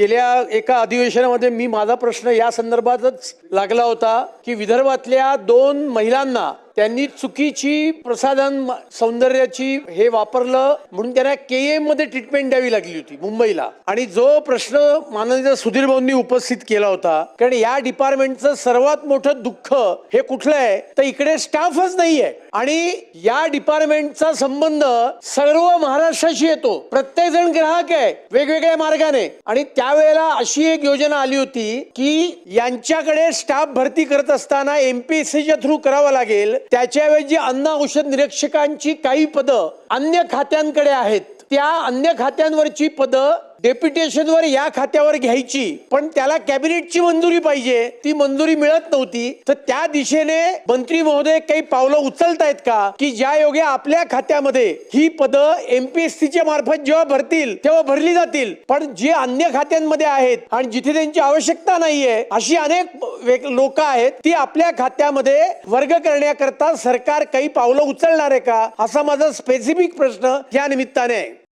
गेल्या एका अधिवेशनामध्ये मी माझा प्रश्न या संदर्भातच लागला होता की विदर्भातल्या दोन महिलांना त्यांनी चुकीची प्रसाधन सौंदर्याची हे वापरलं म्हणून त्यांना के एममध्ये ट्रीटमेंट द्यावी लागली होती मुंबईला. आणि जो प्रश्न माननीय सुधीर भाऊंनी उपस्थित केला होता कारण या डिपार्टमेंटचं सर्वात मोठं दुःख हे कुठलं आहे? तर इकडे स्टाफच नाहीये. आणि या डिपार्टमेंटचा संबंध सर्व महाराष्ट्राशी येतो. प्रत्येक जण ग्राहक आहे वेगवेगळ्या मार्गाने. आणि त्यावेळेला अशी एक योजना आली होती की यांच्याकडे स्टाफ भरती करत असताना एमपीएससीच्या थ्रू करावं लागेल त्याच्याऐवजी अन्न औषध निरीक्षकांची काही पदं अन्य खात्यांकडे आहेत. त्या अन्य खात्यांवरची पदं डेप्युटेशनवर या खात्यावर घ्यायची पण त्याला कॅबिनेटची मंजुरी पाहिजे. ती मंजुरी मिळत नव्हती. तर त्या दिशेने मंत्री महोदय काही पावलं उचलतायत का? की ज्या योगे आपल्या खात्यामध्ये ही पदं एमपीएससीच्या मार्फत जेव्हा भरतील तेव्हा भरली जातील. पण जे अन्य खात्यांमध्ये आहेत आणि जिथे त्यांची आवश्यकता नाहीये अशी अनेक लोक आहेत ती आपल्या खात्यामध्ये वर्ग करण्याकरता सरकार काही पावलं उचलणार आहे का? असा माझा स्पेसिफिक प्रश्न या निमित्ताने आहे.